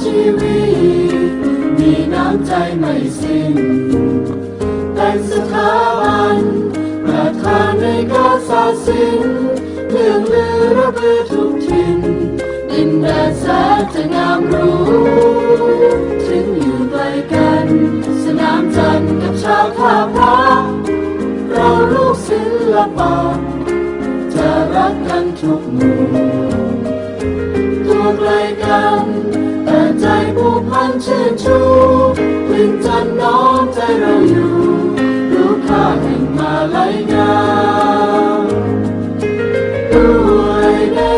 ชีวีมีน้ำใจไม่สิ้น เป็นสถาบันประธานในการศาสินเรื่องลือระเบือทุกทินดินแดนแสนจะงามรู้ ถึงอยู่ไกลกัน สนามจันทร์กับชาวท่าพระเราลูกศิลปะจะรักกันทุกหมู่ตัวไกลกัน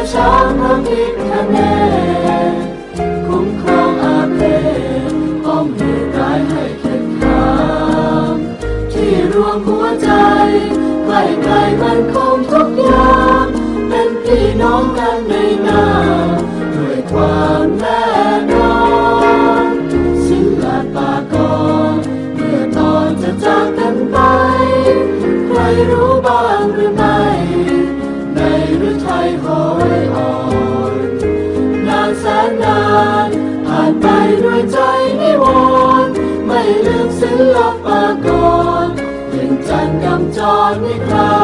ด้วยเดชะพระพิฆเนศคุ้มครองอาเพศป้องเหตุร้ายให้เข็ดขามที่รวมหัวใจใกล้ไกลมันคงทุกอย่างเป็นพี่น้องกันในนามด้วยความแน่นอนศิลปากรเมื่อตอนจะจากกันไป ใครรู้บ้างหรือไม่ ฤทัยหอยอ่อนนานแสนนานผ่านไปด้วยใจนิวรณ์ไม่ลืมศิลปากรยังจันทร์กำจรไม่คลา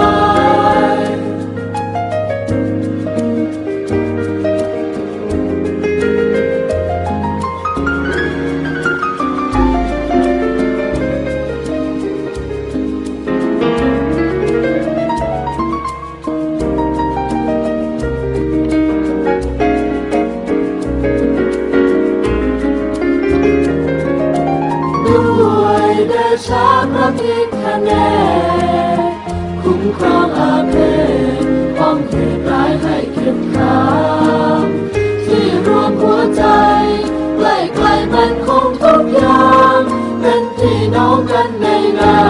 เดชาพระพิฆเนศคุ้มครองอาเมนป้องเหตุร้ายให้เข็มขามที่รวมหัวใจใกล้ใกล้มันคงทุกอย่างเป็นพี่น้องกันในนา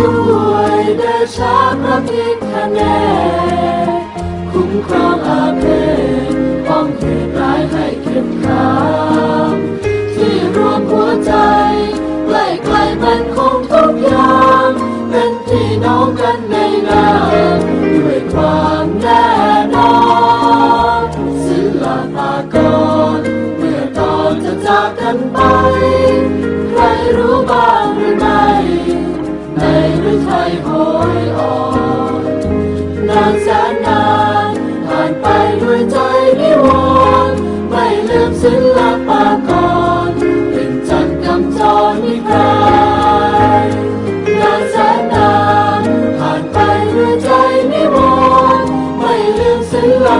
ด้วยเดชะพระพิฆเนศคุ้มครองอาเพศป้องเหตุร้ายให้เข็ดขา รือไนนาแสนนานผ่านไปด้วยใจนิวรณ์ไม่ลืมศิลปากรเนจันทร์กำจริพานานแสนนานผ่านไปด้วยใจนิวรณ์ไม่ลืมศิลป